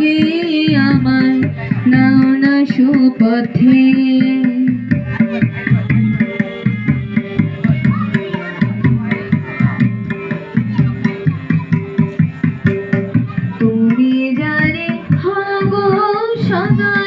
মনকে আমার নাও না সুপথে তুমি জানে হগো সদায়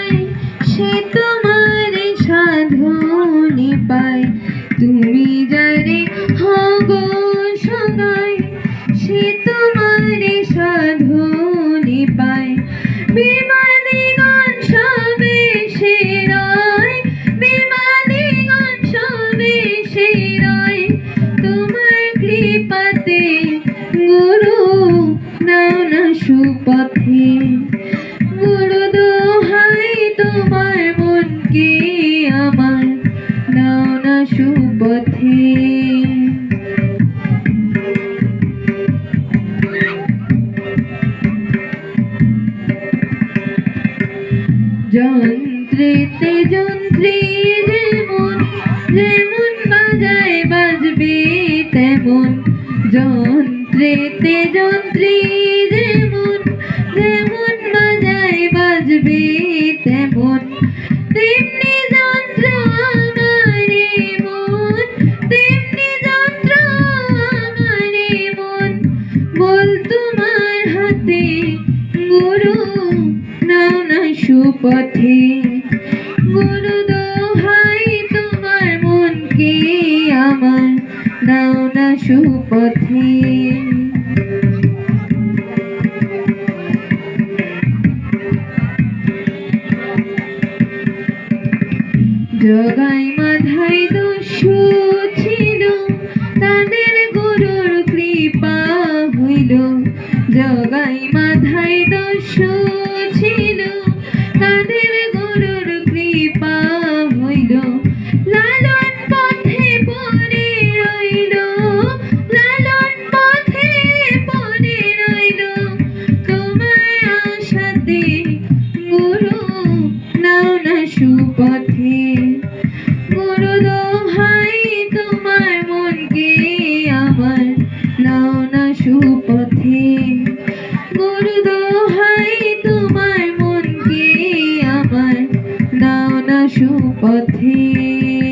সুপথে গুরু দোহাই তোমার মনকে আমার। নাও না সুপথে। যন্ত্রেতে যন্ত্রী যেমন যেমন বাজায় বাজবে তেমন। যন্ত্রেতে যন্ত্রী যেমন সুপথে। গুরু দোহাই তোমার মনকে আমার নাও না সুপথে। জগাই মাথায় দস্যু ছিল। তোমার মনকে আমার নাও না সুপথে।